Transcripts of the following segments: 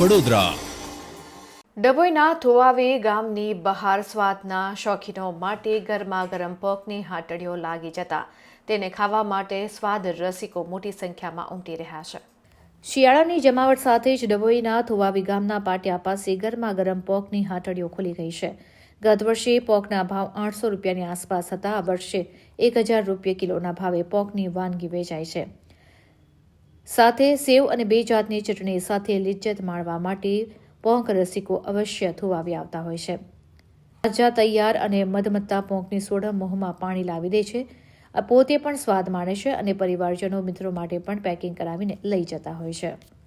વડોદરા ડભોઈના ધોવાવી ગામની બહાર સ્વાદના શોખીનો માટે ગરમા ગરમ પોકની હાટડીઓ લાગી જતા. તેને ખાવા માટે સ્વાદ રસિકો મોટી સંખ્યામાં ઉમટી રહ્યા છે. શિયાળાની જમાવટ સાથે જ ડભોઈના થોવાવી ગામના પાટિયા પાસે ગરમા ગરમ પોકની હાટડીઓ ખુલી ગઈ છે. ગત વર્ષે પોકના ભાવ આઠસો રૂપિયાની આસપાસ હતા. આ વર્ષે એક હજાર રૂપિયા કિલોના ભાવે પોકની વાનગી વેચાય છે. સાથે સેવ અને બે જાતની ચટણી સાથે લિજ્જત માણવા માટે પોંક રસિકો અવશ્ય થુવાવી આવતા હોય છે. તાજા, તૈયાર અને મધમત્તા પોંકની સોડા મોહમાં પાણી લાવી દે છે. પોતે પણ સ્વાદ માણે છે અને પરિવારજનો મિત્રો માટે પણ પેકિંગ કરાવીને લઈ જતા હોય છે.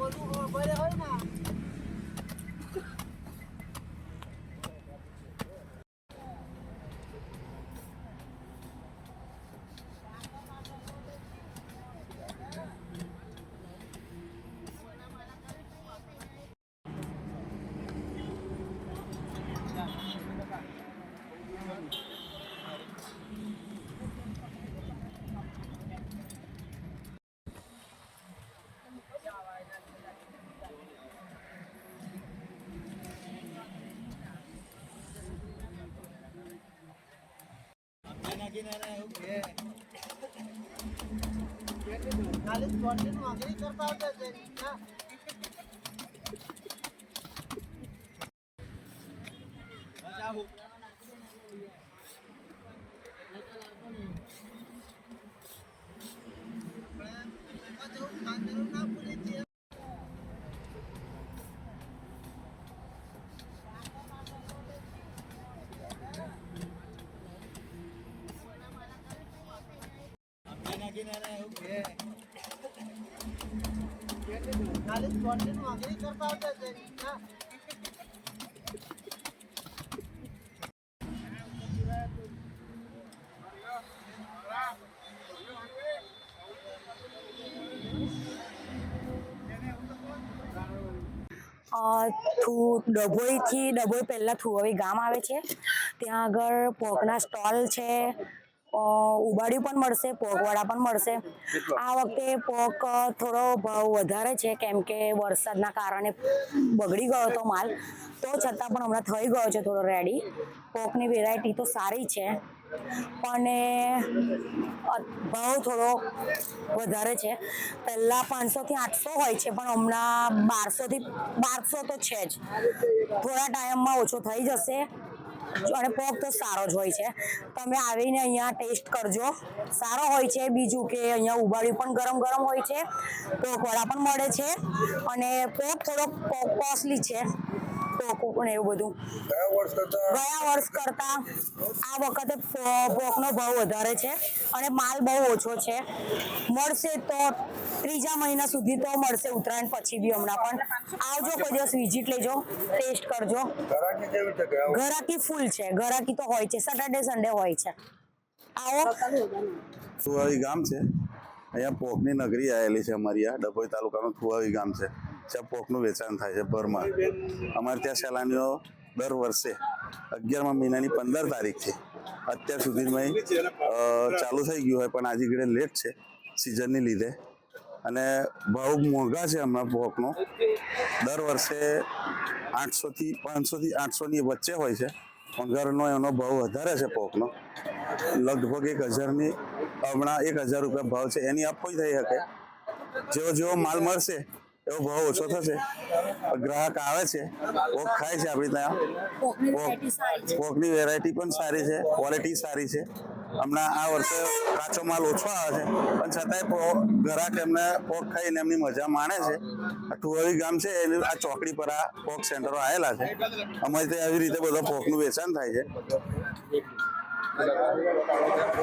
গরু হয় না। અ, થુ ડભોઈથી ડભોઈ પહેલાં થુવાવી ગામ આવે છે. ત્યાં આગળ પોકના સ્ટોલ છે. ઉબાડિયું પણ મળશે પોકવડા પણ મળશે. આ વખતે પોક થોડો ભાવ વધારે છે કેમ કે વરસાદના કારણે બગડી ગયો હતો માલ. તો છતાં પણ હમણાં થઈ ગયો છે થોડો રેડી પોકની વેરાયટી તો સારી છે. પણ ભાવ થોડો વધારે છે. પહેલાં પાંચસોથી આઠસો હોય છે પણ હમણાં બારસોથી બારસો તો છે જ. થોડા ટાઈમમાં ઓછો થઈ જશે. અને પોક તો સારો જ હોય છે. તમે આવીને અહીંયા ટેસ્ટ કરજો. સારો હોય છે બીજું કે અહીંયા ઉબાળ્યું પણ ગરમ ગરમ હોય છે. પોક વડા પણ મળે છે. અને પોક થોડોક કોસ્ટલી છે. પોક પણ એવું બધું. ગયા વર્ષ કરતા? આ વખતે પોકનો ભાવ વધારે છે અને માલ બહુ ઓછો છે. મળશે તો ત્રીજા મહિના સુધી તો મળશે ઉત્તરાયણ પછી બી હમણાં પણ. આવજો કોઈ દિવસ વિઝિટ લેજો ટેસ્ટ કરજો. ઘરાકી ફૂલ છે ઘરાકી તો હોય છે. સેટરડે સન્ડે હોય છે. આવો. થુવાવી ગામ છે. અહીંયા પોકની નગરી આવેલી છે અમારી આ ડભોઈ તાલુકાનું થુવાવી ગામ છે. જ્યાં પોકનું વેચાણ થાય છે ભરમાં. અમારે ત્યાં સહેલાણીઓ દર વર્ષે અગિયારમા મહિનાની પંદર તારીખથી અત્યાર સુધીમાં ચાલુ થઈ ગયું હોય, પણ આજે ઘડે લેટ છે સિઝનની લીધે. અને ભાવ મોંઘા છે હમણાં પોકનો દર વર્ષે આઠસોથી, પાંચસોથી આઠસોની વચ્ચે હોય છે. પણ ઘરનો એનો ભાવ વધારે છે પોકનો લગભગ એક હજારની, હમણાં એક હજાર રૂપિયા ભાવ છે. એની આપો થઈ શકે? જેવો જેવો માલ મળશે એવો ભાવ ઓછો થશે. ગ્રાહક આવે છે પોક ખાય છે આપણી ત્યાં. પોકની પોક વેરાયટી પણ સારી છે ક્વોલિટી સારી છે. હમણાં આ વર્ષે કાચો માલ ઓછો આવે છે પણ છતાંય ગ્રાહક એમને પોક ખાઈને એમની મજા માણે છે. આ ટુવાવી ગામ છે એની આ ચોકડી પર આ પોક સેન્ટરો આવેલા છે. અમારે ત્યાં આવી રીતે બધા પોકનું વેચાણ થાય છે.